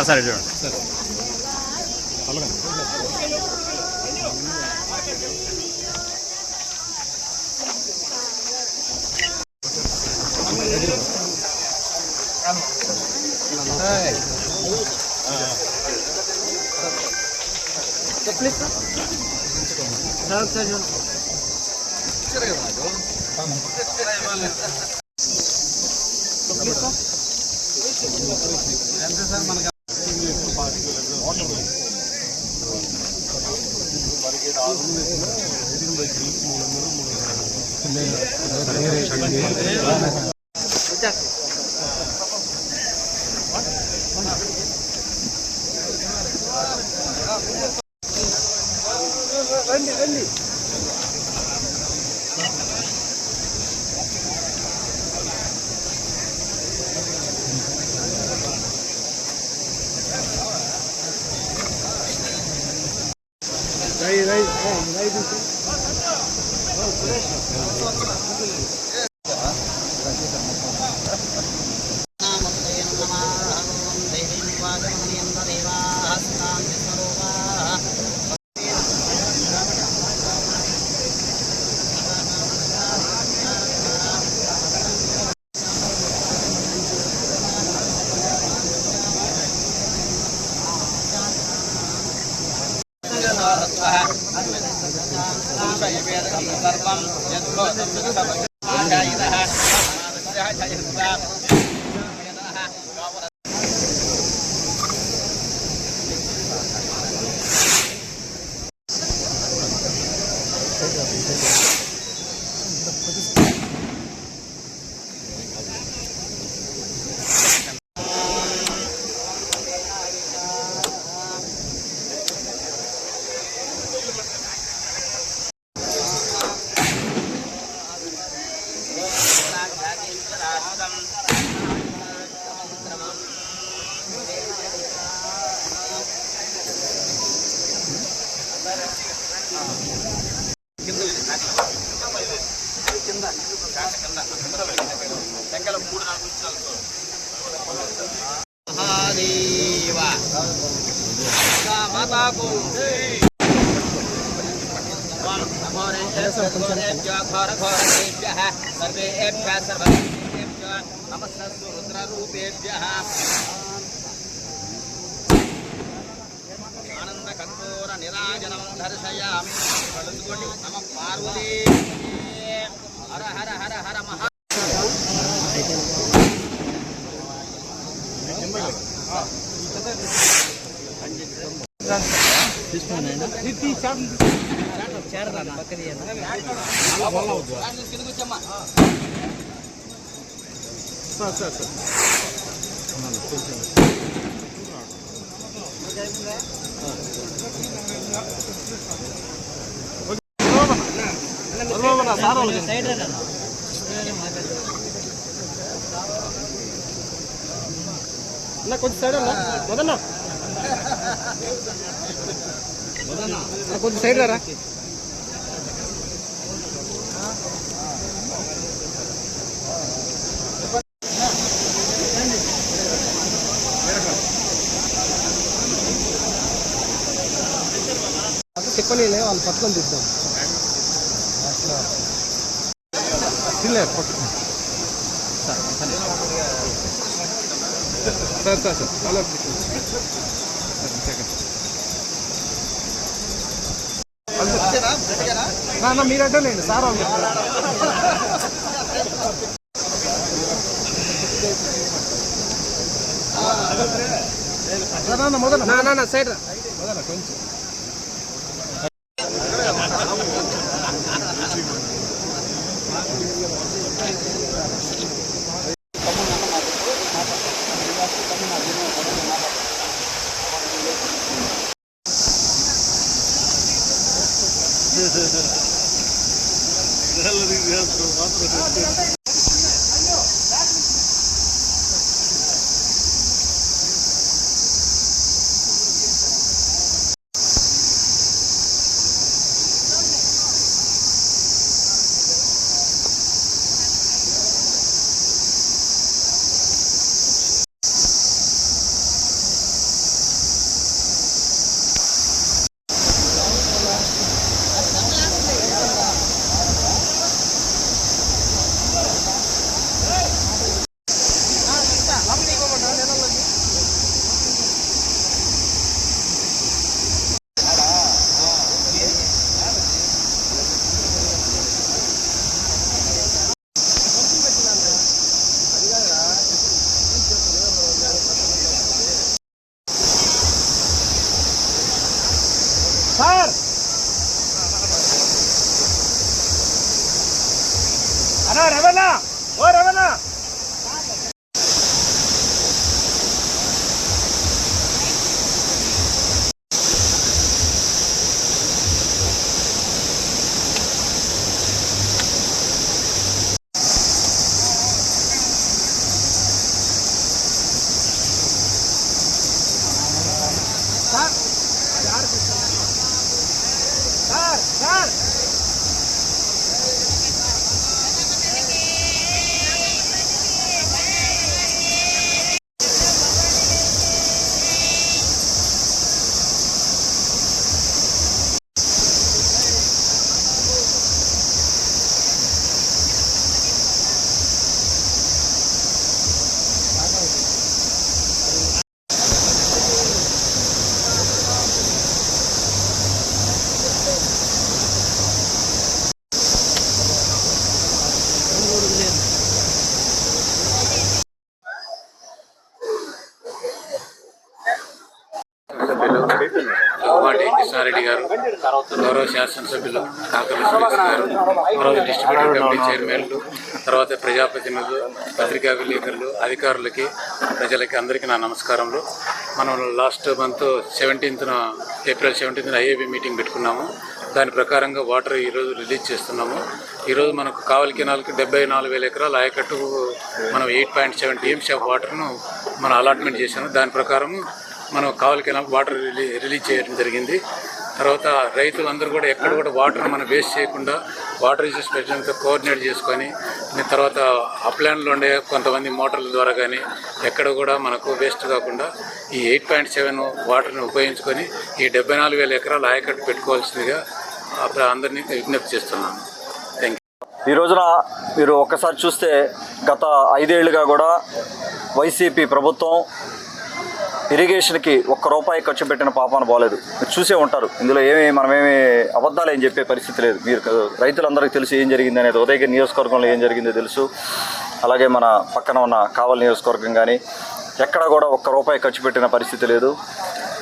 Sir sir ఇటు చూడండి మహాదేవ సర్వేభ్య సర్వేభ్య నమస్తు రుద్రరూపేభ్య ఆనందకర్పూర నిరాజనం దర్శయామి కలుసుకోండి నమ పార్వతీ హర హర హర హర కొంచెం సైడ్ అన్న. మొదన్న కొంచెం సైడ్ రా చెప్పలే వాళ్ళు పట్టుకొని తిద్దాం. సార్ సార్ సార్ అలా మీరు అడ్డలేండి సార్ వాళ్ళు మొదలు. నా సైడ్ మొదల சார். அண்ணா ரவண்ணா. ஓ ரவண்ணா. కృష్ణారెడ్డి గారు గౌరవ శాసనసభ్యులు కాకర్ల సురేష్ గారు తర్వాత డిస్ట్రిబ్యూటర్ కమిటీ చైర్మన్లు తర్వాత ప్రజాప్రతినిధులు పత్రికా విలేకరులు అధికారులకి ప్రజలకి అందరికీ నా నమస్కారములు. మనం లాస్ట్ మంత్ సెవెంటీన్త్న ఏప్రిల్ సెవెంటీన్త్న ఐఏబీ మీటింగ్ పెట్టుకున్నాము. దాని ప్రకారంగా వాటర్ ఈరోజు రిలీజ్ చేస్తున్నాము. ఈరోజు మనకు కావలి కెనాల్కి డెబ్బై నాలుగు వేల ఎకరాలు ఆయకట్టు మనం eight point seven TMC of వాటర్ను మనం అలాట్మెంట్ చేశాము. దాని ప్రకారం మనం కావలి కెనాల్ వాటర్ రిలీ రిలీజ్ చేయడం జరిగింది. తర్వాత రైతులందరూ కూడా ఎక్కడ కూడా వాటర్ మనం వేస్ట్ చేయకుండా వాటర్ యూజెస్ పెట్టడంతో కోఆర్డినేట్ చేసుకొని తర్వాత అప్లాన్లో ఉండే కొంతమంది మోటార్ల ద్వారా కానీ ఎక్కడ కూడా మనకు వేస్ట్ కాకుండా ఈ ఎయిట్ పాయింట్ సెవెన్ వాటర్ని ఉపయోగించుకొని ఈ డెబ్బై నాలుగు వేల ఎకరాలు ఆయకట్టు పెట్టుకోవాల్సిందిగా అప్పుడు అందరినీ విజ్ఞప్తి చేస్తున్నాను. థ్యాంక్ యూ ఈ రోజున మీరు ఒక్కసారి చూస్తే గత ఐదేళ్ళుగా కూడా వైసీపీ ప్రభుత్వం ఇరిగేషన్కి ఒక్క రూపాయి ఖర్చు పెట్టిన పాపాన పోలేదు. మీరు చూసే ఉంటారు. ఇందులో ఏమి మనమేమి అబద్ధాలు ఏం చెప్పే పరిస్థితి లేదు. మీరు రైతులందరికీ తెలుసు ఏం జరిగింది అనేది. ఉదయగిరి నియోజకవర్గంలో ఏం జరిగిందో తెలుసు. అలాగే మన పక్కన ఉన్న కావలి నియోజకవర్గం కానీ ఎక్కడ కూడా ఒక్క రూపాయి ఖర్చు పెట్టిన పరిస్థితి లేదు.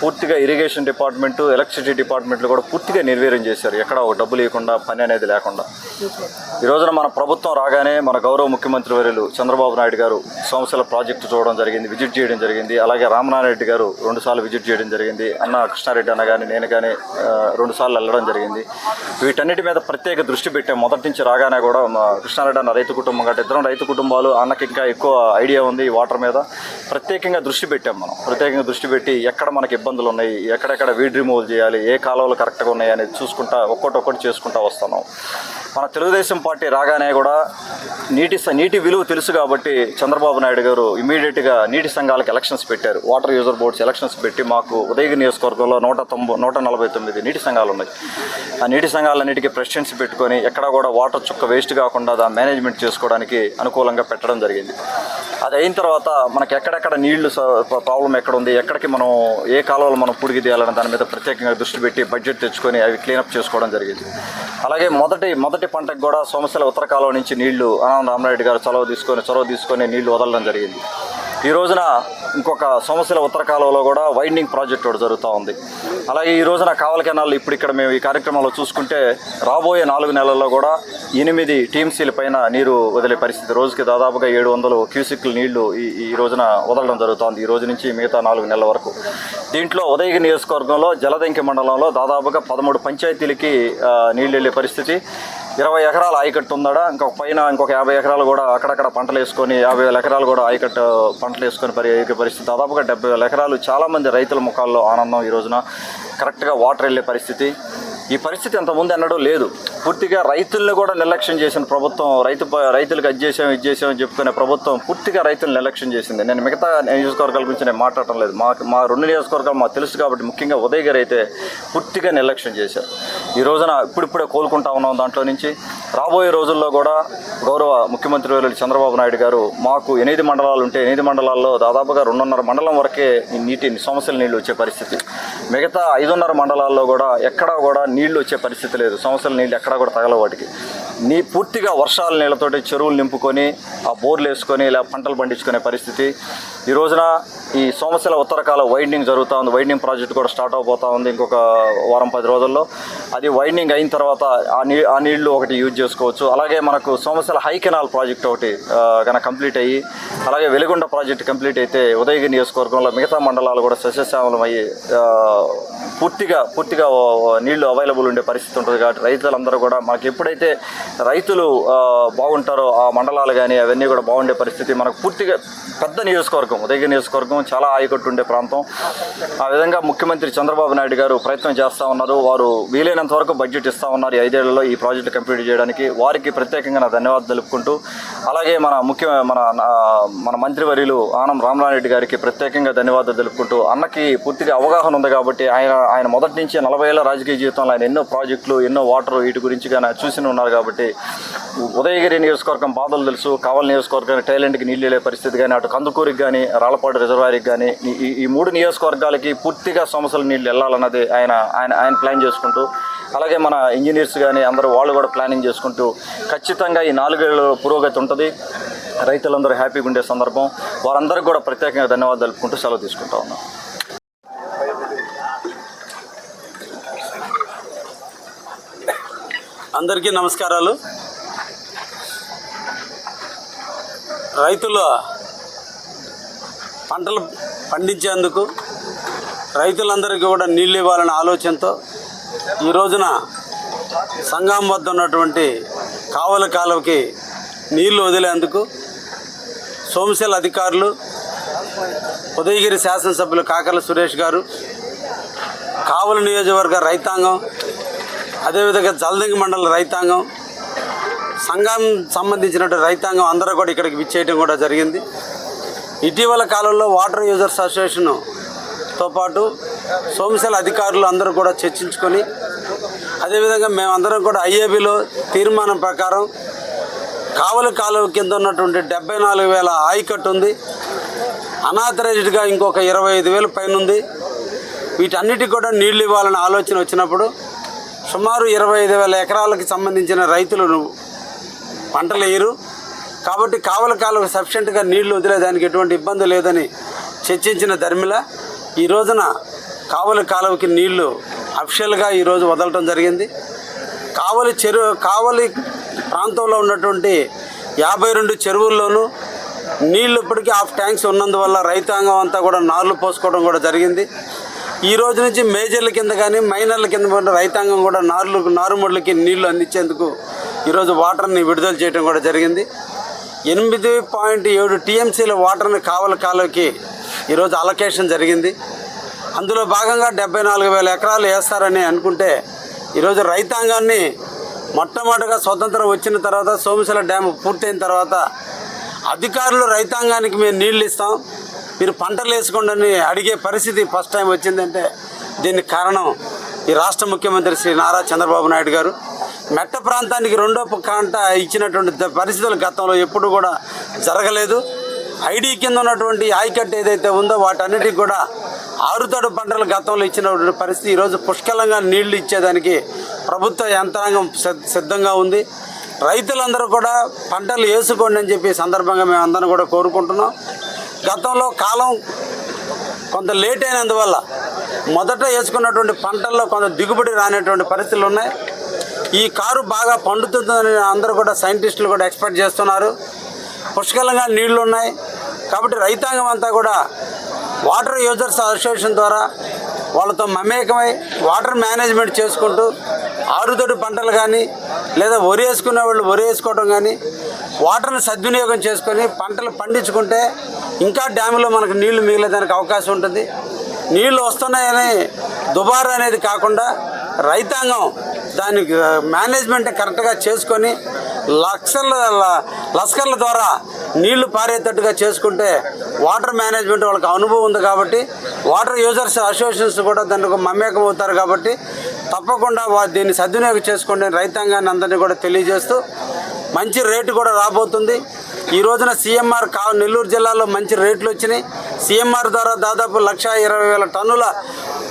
పూర్తిగా ఇరిగేషన్ డిపార్ట్మెంట్ ఎలక్ట్రిసిటీ డిపార్ట్మెంట్లు కూడా పూర్తిగా నిర్వీర్యం చేశారు. ఎక్కడ ఒక డబ్బు లేకుండా పని అనేది లేకుండా. ఈ రోజున మన ప్రభుత్వం రాగానే మన గౌరవ ముఖ్యమంత్రి వర్యులు చంద్రబాబు నాయుడు గారు సోమశిల ప్రాజెక్టు చూడడం జరిగింది విజిట్ చేయడం జరిగింది. అలాగే రామనారెడ్డి రెడ్డి గారు రెండుసార్లు విజిట్ చేయడం జరిగింది. అన్న కృష్ణారెడ్డి అన్న కానీ నేను కానీ రెండుసార్లు వెళ్ళడం జరిగింది. వీటన్నిటి మీద ప్రత్యేక దృష్టి పెట్టాం మొదటి నుంచి రాగానే కూడా కృష్ణారెడ్డి అన్న రైతు కుటుంబం గట్రా ఇద్దరం రైతు కుటుంబాలు అన్నకి ఇంకా ఎక్కువ ఐడియా ఉంది ఈ వాటర్ మీద. ప్రత్యేకంగా దృష్టి పెట్టాం మనం. ప్రత్యేకంగా దృష్టి పెట్టి ఎక్కడ మనకి ఇబ్బందులు ఉన్నాయి. ఎక్కడెక్కడ వీడ్ రిమూవల్ చేయాలి ఏ కాలువలు కరెక్ట్గా ఉన్నాయి అనేది చూసుకుంటా ఒక్కొక్కటి ఒక్కటి చేసుకుంటా వస్తున్నాం మన తెలుగుదేశం పార్టీ రాగానే కూడా నీటి స- నీటి విలువ తెలుసు కాబట్టి చంద్రబాబు నాయుడు గారు ఇమీడియట్గా నీటి సంఘాలకు ఎలక్షన్స్ పెట్టారు. వాటర్ యూజర్ బోర్డ్స్ ఎలక్షన్స్ పెట్టి మాకు ఉదయగిరి నియోజకవర్గంలో నూట తొంభై నూట నలభై తొమ్మిది నీటి సంఘాలు ఉన్నాయి. ఆ నీటి సంఘాలన్నిటికీ ప్రెసిడెన్సీ పెట్టుకొని ఎక్కడ కూడా వాటర్ చుక్క వేస్ట్ కాకుండా దాని మేనేజ్మెంట్ చేసుకోవడానికి అనుకూలంగా పెట్టడం జరిగింది. అది అయిన తర్వాత మనకి ఎక్కడెక్కడ నీళ్ళు ప్రాబ్లం ఎక్కడ ఉంది ఎక్కడికి మనం ఏ కాలువలు మనం పుడిగి తీయాలని దాని మీద ప్రత్యేకంగా దృష్టి పెట్టి బడ్జెట్ తెచ్చుకొని అవి క్లీనప్ చేసుకోవడం జరిగింది. అలాగే మొదటి మొదటి పంటకు కూడా సోమశిల ఉత్తర కాలువ నుంచి నీళ్ళు అనంత రామరెడ్డి గారు చొరవ తీసుకొని చొరవ తీసుకొని నీళ్ళు వదలడం జరిగింది. ఈ రోజున ఇంకొక సోమశిల ఉత్తర కాలువలో కూడా వైండింగ్ ప్రాజెక్ట్ ఒకటి జరుగుతూ ఉంది. అలాగే ఈ రోజున కావల కెనాల్ ఇప్పుడు ఇక్కడ మేము ఈ కార్యక్రమంలో చూసుకుంటే రాబోయే నాలుగు నెలల్లో కూడా ఎనిమిది టీఎంసీల పైన నీరు వదిలే పరిస్థితి. రోజుకి దాదాపుగా ఏడు వందలు క్యూసిక్లు నీళ్ళు ఈ ఈ రోజున వదలడం జరుగుతోంది. ఈ రోజు నుంచి మిగతా నాలుగు నెలల వరకు. దీంట్లో ఉదయగిరి నియోజకవర్గంలో జలదంకి మండలంలో దాదాపుగా పదమూడు పంచాయతీలకి నీళ్ళు వెళ్ళే పరిస్థితి. ఇరవై ఎకరాల ఆయకట్టు ఉందడ? ఇంకొక పైన ఇంకొక యాభై ఎకరాలు కూడా అక్కడక్కడ పంటలు వేసుకొని యాభై వేల ఎకరాలు కూడా ఆయకట్టు పంటలు వేసుకొని పరి పరిస్థితి. దాదాపుగా డెబ్బై వేల ఎకరాలు చాలామంది రైతుల ముఖాల్లో ఆనందం ఈ రోజున. కరెక్ట్గా వాటర్ వెళ్ళే పరిస్థితి. ఈ పరిస్థితి అంతకుముందు ఎన్నడూ లేదు. పూర్తిగా రైతుల్ని కూడా నిర్లక్ష్యం చేసిన ప్రభుత్వం రైతు ప- రైతులకు అది చేసాం ఇది చేసాం అని చెప్పుకునే ప్రభుత్వం పూర్తిగా రైతులను నిర్లక్ష్యం చేసింది. నేను మిగతా నియోజకవర్గాల గురించి నేను మాట్లాడటం లేదు. మా మా రెండు నియోజకవర్గాలు మాకు తెలుసు కాబట్టి ముఖ్యంగా ఉదయగిరి అయితే పూర్తిగా నిర్లక్ష్యం చేశారు. ఈ రోజున ఇప్పుడిప్పుడే కోలుకుంటా ఉన్నాం దాంట్లో నుంచి. రాబోయే రోజుల్లో కూడా గౌరవ ముఖ్యమంత్రి వేలు చంద్రబాబు నాయుడు గారు మాకు ఎనిమిది మండలాలు ఉంటే ఎనిమిది మండలాల్లో దాదాపుగా రెండున్నర మండలం వరకే నీటి సమస్యల నీళ్ళు వచ్చే పరిస్థితి. మిగతా ఐదున్నర మండలాల్లో కూడా ఎక్కడా కూడా నీళ్ళు వచ్చే పరిస్థితి లేదు. సమస్యల నీళ్ళు ఎక్కడా కూడా తగల వాటికి. నీ పూర్తిగా వర్షాల నీళ్ళతోటి చెరువులు నింపుకొని ఆ బోర్లు వేసుకొని ఇలా పంటలు పండించుకునే పరిస్థితి. ఈ రోజున ఈ సోమశిల ఉత్తరకాల వైండింగ్ జరుగుతూ ఉంది. వైండింగ్ ప్రాజెక్ట్ కూడా స్టార్ట్ అవబోతూ ఉంది ఇంకొక వారం పది రోజుల్లో. అది వైండింగ్ అయిన తర్వాత ఆ నీ ఆ నీళ్ళు ఒకటి యూజ్ చేసుకోవచ్చు. అలాగే మనకు సోమశిల హై కెనాల్ ప్రాజెక్ట్ ఒకటి కనుక కంప్లీట్ అయ్యి అలాగే వెలుగొండ ప్రాజెక్ట్ కంప్లీట్ అయితే ఉదయగిరి నియోజకవర్గంలో మిగతా మండలాలు కూడా సస్యశ్యామలం అయ్యి పూర్తిగా పూర్తిగా నీళ్ళు అవైలబుల్ ఉండే పరిస్థితి ఉంటుంది కాబట్టి రైతులందరూ కూడా మనకి ఎప్పుడైతే రైతులు బాగుంటారు బాగుంటారో ఆ మండలాలు కానీ అవన్నీ కూడా బాగుండే పరిస్థితి మనకు పూర్తిగా పెద్ద నియోజకవర్గం ఉదయగిరి నియోజకవర్గం చాలా ఆయకట్టు ఉండే ప్రాంతం. ఆ విధంగా ముఖ్యమంత్రి చంద్రబాబు నాయుడు గారు ప్రయత్నం చేస్తూ ఉన్నారు. వారు వీలైనంత వరకు బడ్జెట్ ఇస్తూ ఉన్నారు ఈ ఐదేళ్ళలో ఈ ప్రాజెక్టు కంప్లీట్ చేయడానికి. వారికి ప్రత్యేకంగా నా ధన్యవాదాలు తెలుపుకుంటూ అలాగే మన ముఖ్య మన మన మంత్రివర్యులు ఆనం రామనారెడ్డి గారికి ప్రత్యేకంగా ధన్యవాదాలు తెలుపుకుంటూ అన్నకి పూర్తిగా అవగాహన ఉంది కాబట్టి ఆయన ఆయన మొదటి నుంచి నలభై ఏళ్ళ రాజకీయ జీవితంలో ఆయన ఎన్నో ప్రాజెక్టులు ఎన్నో వాటర్ వీటి గురించి కానీ చూసి ఉన్నారు కాబట్టి ఉదయగిరి నియోజకవర్గం బాధలు తెలుసు కావల నియోజకవర్గానికి టైలెంట్కి నీళ్ళు వెళ్ళే పరిస్థితి కానీ అటు కందుకూరికి కానీ రాళ్ళపాడు రిజర్వాయర్కి కానీ ఈ- ఈ ఈ మూడు నియోజకవర్గాలకి పూర్తిగా సమస్యల నీళ్ళు వెళ్ళాలన్నది ఆయన ఆయన ఆయన ప్లాన్ చేసుకుంటూ అలాగే మన ఇంజనీర్స్ కానీ అందరూ వాళ్ళు కూడా ప్లానింగ్ చేసుకుంటూ ఖచ్చితంగా ఈ నాలుగేళ్ళు పురోగతి ఉంటుంది. రైతులందరూ హ్యాపీగా ఉండే సందర్భం. వారందరికీ కూడా ప్రత్యేకంగా ధన్యవాదాలు తెలుపుకుంటూ సెలవు తీసుకుంటా ఉన్నాం. అందరికీ నమస్కారాలు. రైతుల పంటలు పండించేందుకు రైతులందరికీ కూడా నీళ్ళు ఇవ్వాలనే ఆలోచనతో ఈ రోజున సంఘం వద్ద ఉన్నటువంటి కావల కాలువకి నీళ్ళు వదిలేందుకు సోమశిల అధికారులు ఉదయగిరి శాసనసభ్యులు కాకర్ల సురేష్ గారు కావలి నియోజకవర్గ రైతాంగం అదేవిధంగా జల్దంగి మండల రైతాంగం సంఘం సంబంధించినటువంటి రైతాంగం అందరూ కూడా ఇక్కడికి విచ్చేయడం కూడా జరిగింది. ఇటీవల కాలంలో వాటర్ యూజర్స్ అసోసియేషన్తో పాటు సోమశిల అధికారులు అందరూ కూడా చర్చించుకొని అదేవిధంగా మేమందరం కూడా ఐఏబీలో తీర్మానం ప్రకారం కావలి కాలువ కింద ఉన్నటువంటి డెబ్బై నాలుగు వేల ఆయకట్టు ఉంది. అనాథరైజ్డ్గా ఇంకొక ఇరవై ఐదు వేలు పైన ఉంది వీటన్నిటికి కూడా నీళ్ళు ఇవ్వాలనే ఆలోచన వచ్చినప్పుడు సుమారు ఇరవై ఐదు వేల ఎకరాలకు సంబంధించిన రైతులు పంటలు వేయరు కాబట్టి కావల కాలకు సఫిషియెంట్గా నీళ్ళు వదిలేదానికి ఎటువంటి ఇబ్బంది లేదని చర్చించిన ధర్మిల ఈ రోజున కావలి కాలువకి నీళ్ళు అఫిషియల్గా ఈరోజు వదలటం జరిగింది. కావలి చెరు కావలి ప్రాంతంలో ఉన్నటువంటి యాభై రెండు చెరువుల్లోనూ నీళ్ళు ఇప్పటికీ హాఫ్ ట్యాంక్స్ ఉన్నందువల్ల రైతాంగం అంతా కూడా నార్లు పోసుకోవడం కూడా జరిగింది. ఈ రోజు నుంచి మేజర్ల కింద కానీ మైనర్ల కింద ఉన్న రైతాంగం కూడా నారులకు నారుమడులకి నీళ్ళు అందించేందుకు ఈరోజు వాటర్ని విడుదల చేయడం కూడా జరిగింది. ఎనిమిది పాయింట్ ఏడు టీఎంసీల వాటర్ని కావల కాలువకి ఈరోజు అలొకేషన్ జరిగింది. అందులో భాగంగా డెబ్బై నాలుగు వేల ఎకరాలు వేస్తారని అనుకుంటే ఈరోజు రైతాంగాన్ని మొట్టమొదటిగా స్వతంత్రం వచ్చిన తర్వాత సోమశిల డ్యామ్ పూర్తయిన తర్వాత అధికారులు రైతాంగానికి మేము నీళ్ళు ఇస్తాం. మీరు పంటలు వేసుకోండి అడిగే పరిస్థితి ఫస్ట్ టైం వచ్చిందంటే దీనికి కారణం ఈ రాష్ట్ర ముఖ్యమంత్రి శ్రీ నారా చంద్రబాబు నాయుడు గారు. మెట్ట ప్రాంతానికి రెండో కాంట ఇచ్చినటువంటి పరిస్థితులు గతంలో ఎప్పుడు కూడా జరగలేదు. ఐడి కింద ఉన్నటువంటి ఆయకట్టు ఏదైతే ఉందో వాటన్నిటికి కూడా ఆరుతడు పంటలు గతంలో ఇచ్చినటువంటి పరిస్థితి. ఈరోజు పుష్కలంగా నీళ్ళు ఇచ్చేదానికి ప్రభుత్వ యంత్రాంగం సిద్ధ- సిద్ధంగా ఉంది. రైతులందరూ కూడా పంటలు వేసుకోండి అని చెప్పి సందర్భంగా మేము అందరం కూడా కోరుకుంటున్నాం. గతంలో కాలం కొంత లేట్ అయినందువల్ల మొదట వేసుకున్నటువంటి పంటల్లో కొంత దిగుబడి రానటువంటి పరిస్థితులు ఉన్నాయి. ఈ కారు బాగా పండుతుందని అందరూ కూడా సైంటిస్టులు కూడా ఎక్స్పెక్ట్ చేస్తున్నారు. పుష్కలంగా నీళ్ళు ఉన్నాయి. కాబట్టి రైతాంగం అంతా కూడా వాటర్ యూజర్స్ అసోసియేషన్ ద్వారా వాళ్ళతో మమేకమై వాటర్ మేనేజ్మెంట్ చేసుకుంటూ ఆరుతడి పంటలు కానీ లేదా వరి వేసుకునే వాళ్ళు వరి వేసుకోవడం కానీ వాటర్ని సద్వినియోగం చేసుకొని పంటలు పండించుకుంటే ఇంకా డ్యాములో మనకు నీళ్ళు మిగిలేదానికి అవకాశం ఉంటుంది. నీళ్ళు వస్తున్నాయని దుబారా అనేది కాకుండా రైతాంగం దానికి మేనేజ్మెంట్ కరెక్ట్గా చేసుకొని లక్షల లస్కర్ల ద్వారా నీళ్ళు పారేటట్టుగా చేసుకుంటే వాటర్ మేనేజ్మెంట్ వాళ్ళకి అనుభవం ఉంది కాబట్టి వాటర్ యూజర్స్ అసోసియేషన్స్ కూడా దానికి మమేకం అవుతారు కాబట్టి తప్పకుండా వా- దీన్ని సద్వినియోగం చేసుకోండి రైతాంగాన్ని అందరినీ కూడా తెలియజేస్తూ మంచి రేటు కూడా రాబోతుంది. ఈ రోజున సీఎంఆర్ కా నెల్లూరు జిల్లాలో మంచి రేట్లు వచ్చినాయి. సీఎంఆర్ ద్వారా దాదాపు లక్ష ఇరవై వేల టన్నుల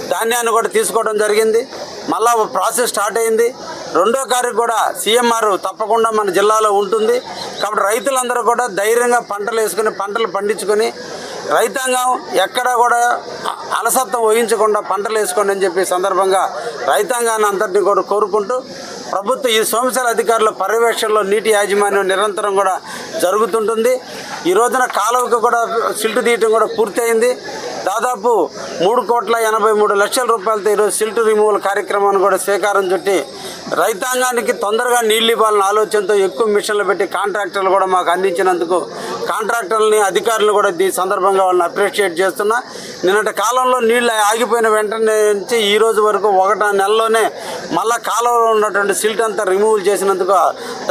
ధాన్యాన్ని కూడా తీసుకోవడం జరిగింది. మళ్ళా ప్రాసెస్ స్టార్ట్ అయింది. రెండో కారు కూడా సీఎంఆర్ తప్పకుండా మన జిల్లాలో ఉంటుంది. కాబట్టి రైతులందరూ కూడా ధైర్యంగా పంటలు వేసుకుని పంటలు పండించుకొని రైతాంగం ఎక్కడా కూడా అలసత్వం వహించకుండా పంటలు వేసుకోండి అని చెప్పి సందర్భంగా రైతాంగాన్ని అందరినీ కూడా కోరుకుంటూ ప్రభుత్వ ఈ సోమశాల అధికారుల పర్యవేక్షణలో నీటి యాజమాన్యం నిరంతరం కూడా జరుగుతుంటుంది. ఈ రోజున కాలువకి కూడా సిల్ట్ తీయటం కూడా పూర్తయింది. దాదాపు మూడు కోట్ల ఎనభై మూడు లక్షల రూపాయలతో ఈరోజు సిల్ట్ రిమూవల్ కార్యక్రమాన్ని కూడా శ్రీకారం చుట్టి రైతాంగానికి తొందరగా నీళ్ళు ఇవ్వాలన్న ఆలోచనతో ఎక్కువ మిషన్లు పెట్టి కాంట్రాక్టర్లు కూడా మాకు అందించినందుకు కాంట్రాక్టర్లని అధికారులు కూడా ఈ సందర్భంగా వాళ్ళని అప్రిషియేట్ చేస్తున్నా. నిన్నటి కాలంలో నీళ్ళు ఆగిపోయిన వెంటనే నుంచి ఈ రోజు వరకు ఒకట నెలలోనే మళ్ళా కాలంలో ఉన్నటువంటి సిల్ట్ అంతా రిమూవ్ చేసినందుకు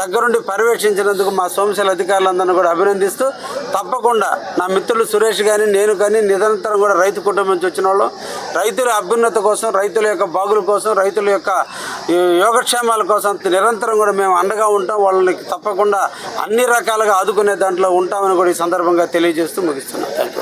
దగ్గరుండి పర్యవేక్షించినందుకు మా సోమశీల అధికారులందరినీ కూడా అభినందిస్తూ తప్పకుండా నా మిత్రులు సురేష్ కానీ నేను కానీ నిరంతరం కూడా రైతు కుటుంబం నుంచి వచ్చిన వాళ్ళు. రైతుల అభ్యున్నత కోసం రైతుల యొక్క బాగుల కోసం రైతుల యొక్క యోగక్షేమాల కోసం నిరంతరం కూడా మేము అండగా ఉంటాం. వాళ్ళని తప్పకుండా అన్ని రకాలుగా ఆదుకునే దాంట్లో ఉంటాం ఉంటామని కూడా ఈ సందర్భంగా తెలియజేస్తూ ముగిస్తున్నాను. Thank you